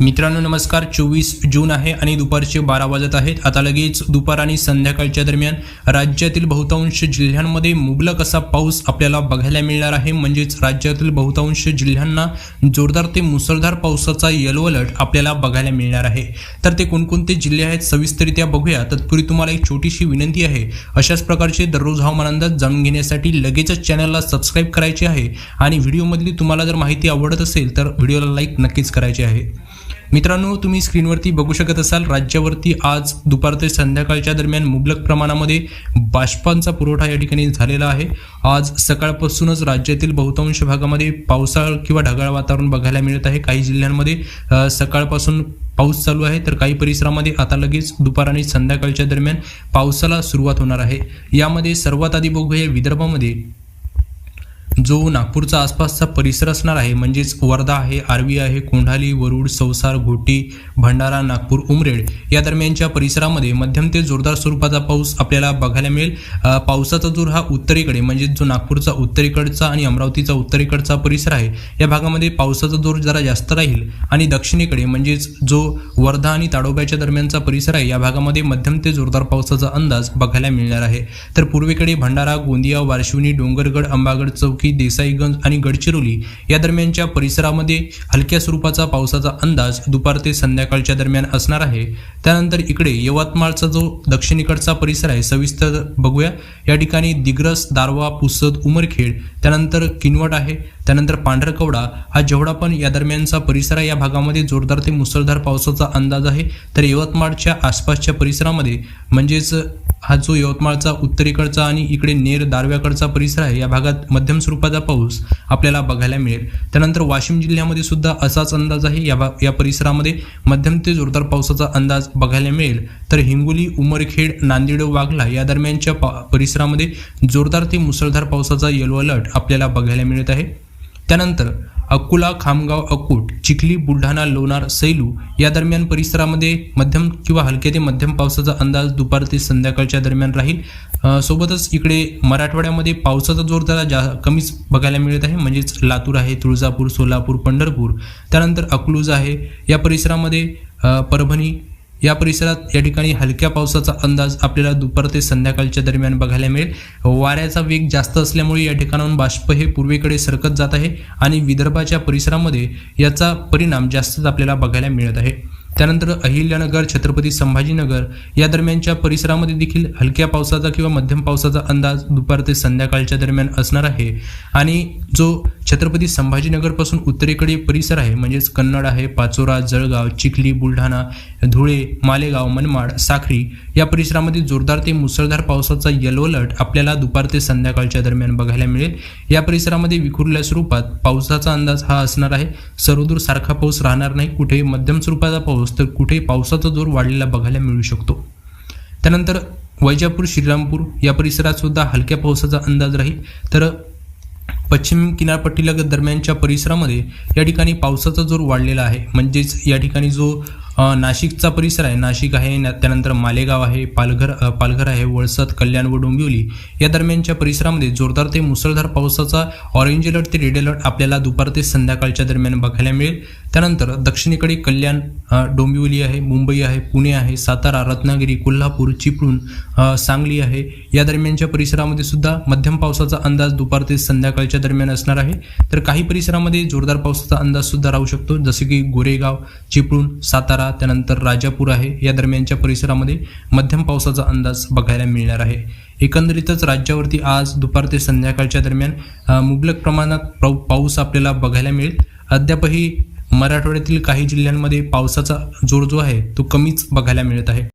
मित्रांनो नमस्कार. चोवीस जून आहे आणि दुपारचे बारा वाजत आहेत. आता लगेच दुपार आणि संध्याकाळच्या दरम्यान राज्यातील बहुतांश जिल्ह्यांमध्ये मुबलक असा पाऊस आपल्याला बघायला मिळणार आहे. म्हणजेच राज्यातील बहुतांश जिल्ह्यांना जोरदार ते मुसळधार पावसाचा येलो अलर्ट आपल्याला बघायला मिळणार आहे. तर ते कोणकोणते जिल्हे आहेत सविस्तरित्या बघूया. तत्पूर्वी तुम्हाला एक छोटीशी विनंती आहे. अशाच प्रकारचे दररोज हवामान अंदाज जाणून घेण्यासाठी लगेचच चॅनलला सबस्क्राईब करायचे आहे. आणि व्हिडिओमधली तुम्हाला जर माहिती आवडत असेल तर व्हिडिओला लाईक नक्कीच करायची आहे. मित्रांनो तुम्ही स्क्रीनवरती बघू शकत असाल राज्यावरती आज दुपार ते संध्याकाळच्या दरम्यान मुबलक प्रमाणामध्ये बाष्पांचा पुरवठा या ठिकाणी झालेला आहे. आज सकाळपासूनच राज्यातील बहुतांश भागामध्ये पावसाळ किंवा ढगाळ वातावरण बघायला मिळत आहे. काही जिल्ह्यांमध्ये सकाळपासून पाऊस चालू आहे तर काही परिसरामध्ये आता लगेच दुपार आणि संध्याकाळच्या दरम्यान पावसाला सुरुवात होणार आहे. यामध्ये सर्वात आधी बघूया विदर्भामध्ये. जो नागपूरचा आसपासचा परिसर असणार आहे म्हणजेच वर्धा आहे आर्वी आहे कोंढाली वरुड सवसार घोटी भंडारा नागपूर उमरेड या दरम्यानच्या परिसरामध्ये मध्यम ते जोरदार स्वरूपाचा पाऊस आपल्याला बघायला मिळेल. पावसाचा जोर हा उत्तरेकडे म्हणजेच जो नागपूरचा उत्तरेकडचा आणि अमरावतीचा उत्तरेकडचा परिसर आहे या भागामध्ये पावसाचा जोर जरा जास्त राहील. आणि दक्षिणेकडे म्हणजेच जो वर्धा आणि ताडोब्याच्या दरम्यानचा परिसर आहे या भागामध्ये मध्यम ते जोरदार पावसाचा अंदाज बघायला मिळणार आहे. तर पूर्वेकडे भंडारा गोंदिया वारशिवनी डोंगरगड अंबागड चौकी देसाईगंज आणि गडचिरोली या दरम्यानच्या परिसरामध्ये हलक्या स्वरूपाचा पावसाचा अंदाज दुपार ते संध्याकाळच्या दरम्यान असणार आहे. त्यानंतर इकडे यवतमाळचा जो दक्षिणेकडचा परिसर आहे सविस्तर बघूया. या ठिकाणी दिग्रस दारवा पुसद उमरखेड त्यानंतर किनवट आहे त्यानंतर पांढरकवडा. हा जेवढा पण या दरम्यानचा परिसर आहे या भागामध्ये जोरदार ते मुसळधार पावसाचा अंदाज आहे. तर यवतमाळच्या आसपासच्या परिसरामध्ये म्हणजेच हा जो यवतमाळचा उत्तरेकडचा आणि इकडे नेर दारव्याकडचा परिसर आहे या भागात मध्यम स्वरूपाचा पाऊस आपल्याला बघायला मिळेल. त्यानंतर वाशिम जिल्ह्यामध्ये सुद्धा असाच अंदाज आहे. या भा या परिसरामध्ये मध्यम ते जोरदार पावसाचा अंदाज बघायला मिळेल. तर हिंगोली उमरखेड नांदेड वाघला या दरम्यानच्या पा परिसरामध्ये जोरदार ते मुसळधार पावसाचा येलो अलर्ट आपल्याला बघायला मिळत आहे. त्यानंतर अकोला खामगाव अकोट चिखली बुलढाणा लोणार सैलू या दरम्यान परिसरामध्ये मध्यम किंवा हलके ते मध्यम पावसाचा अंदाज दुपार ते संध्याकाळच्या दरम्यान राहील. सोबतच इकडे मराठवाड्यामध्ये पावसाचा जोर त्याला जा कमीच बघायला मिळत आहे. म्हणजेच लातूर आहे तुळजापूर सोलापूर पंढरपूर त्यानंतर अकलूज आहे. या परिसरामध्ये परभणी या परिसरात या ठिकाणी हलक्या पावसाचा अंदाज आपल्याला दुपार ते संध्याकाळच्या दरम्यान बघायला मिळेल. वाऱ्याचा वेग जास्त असल्यामुळे या ठिकाणाहून बाष्प हे पूर्वेकडे सरकत जात आहे आणि विदर्भाच्या परिसरामध्ये याचा परिणाम जास्तच आपल्याला बघायला मिळत आहे. त्यानंतर अहिल्यानगर छत्रपती संभाजीनगर या दरम्यानच्या परिसरामध्ये देखील हलक्या पावसाचा किंवा मध्यम पावसाचा अंदाज दुपार ते संध्याकाळच्या दरम्यान असणार आहे. आणि जो छत्रपती संभाजीनगरपासून उत्तरेकडे परिसर आहे म्हणजेच कन्नड आहे पाचोरा जळगाव चिखली बुलढाणा धुळे मालेगाव मनमाड साखरी या परिसरामध्ये जोरदार ते मुसळधार पावसाचा येलो अलर्ट आपल्याला दुपार ते संध्याकाळच्या दरम्यान बघायला मिळेल. या परिसरामध्ये विखुरल्या स्वरूपात पावसाचा अंदाज हा असणार आहे. सर्वदूर सारखा पाऊस राहणार नाही. कुठे मध्यम स्वरूपाचा पाऊस तर कुठे पावसाचा जोर वाढलेला बघायला मिळू शकतो. त्यानंतर वैजापूर श्रीरामपूर या परिसरात सुद्धा हलक्या पावसाचा अंदाज राहील. तर पश्चिम किनारपट्टीलगत दरम्यानच्या परिसरामध्ये या ठिकाणी पावसाचा जोर वाढलेला आहे. म्हणजेच या ठिकाणी जो नाशिकचा परिसर आहे. नाशिक आहे त्यानंतर मालेगाव आहे पालघर पालघर आहे वळसद कल्याण व डोंबिवली. या दरम्यानच्या परिसरामध्ये जोरदार ते मुसळधार पावसाचा ऑरेंज अलर्ट ते रेड अलर्ट आपल्याला दुपार ते संध्याकाळच्या दरम्यान बघायला मिळेल. त्यानंतर दक्षिणेकडे कल्याण डोंबिवली आहे मुंबई आहे पुणे आहे सातारा रत्नागिरी कोल्हापूर चिपळूण सांगली आहे. या दरम्यानच्या परिसरामध्ये सुद्धा मध्यम पावसाचा अंदाज दुपार ते संध्याकाळच्या दरम्यान असणार आहे. तर काही परिसरामध्ये जोरदार पावसाचा अंदाज सुद्धा राहू शकतो. जसे की गोरेगाव चिपळूण सातारा त्यानंतर राजापूर आहे. या दरम्यानच्या परिसरामध्ये मध्यम पावसाचा अंदाज बघायला मिळणार आहे. एकंदरीतच राज्यावरती आज दुपार ते संध्याकाळच्या दरम्यान मुबलक प्रमाणात पाऊस आपल्याला बघायला मिळेल. अद्यापही मराठवाड्यातील काही जिल्ह्यांमध्ये पावसाचा जोर जो आहे तो कमीच बघायला मिळत आहे.